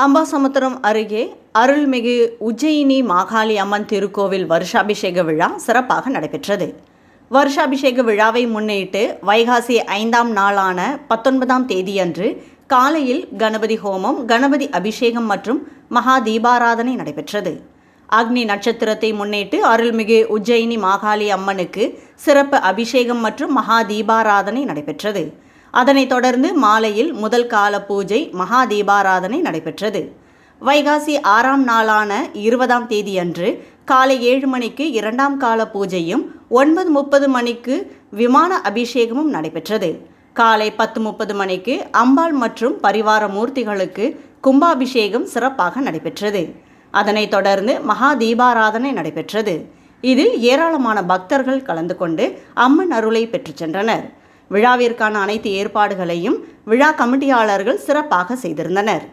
அம்பாசமுத்திரம் அருகே அருள்மிகு உஜ்ஜயினி மாகாளி அம்மன் திருக்கோவில் வருஷாபிஷேக விழா சிறப்பாக நடைபெற்றது. வருஷாபிஷேக விழாவை முன்னிட்டு வைகாசி ஐந்தாம் நாளான பத்தொன்பதாம் தேதியன்று காலையில் கணபதி ஹோமம் கணபதி அபிஷேகம் மற்றும் மகா தீபாராதனை நடைபெற்றது. அக்னி நட்சத்திரத்தை முன்னிட்டு அருள்மிகு உஜ்ஜயினி மாகாளி அம்மனுக்கு சிறப்பு அபிஷேகம் மற்றும் மகா தீபாராதனை நடைபெற்றது. அதனைத் தொடர்ந்து மாலையில் முதல் கால பூஜை மகா தீபாராதனை நடைபெற்றது. வைகாசி ஆறாம் நாளான இருபதாம் தேதியன்று காலை ஏழு மணிக்கு இரண்டாம் கால பூஜையும் ஒன்பது முப்பது மணிக்கு விமான அபிஷேகமும் நடைபெற்றது. காலை பத்து முப்பது மணிக்கு அம்பாள் மற்றும் பரிவார மூர்த்திகளுக்கு கும்பாபிஷேகம் சிறப்பாக நடைபெற்றது. அதனைத் தொடர்ந்து மகா தீபாராதனை நடைபெற்றது. இதில் ஏராளமான பக்தர்கள் கலந்து கொண்டு அம்மன் அருளை பெற்றுச் சென்றனர். விழாவிற்கான அனைத்து ஏற்பாடுகளையும் விழா கமிட்டியாளர்கள் சிறப்பாக செய்திருந்தனர்.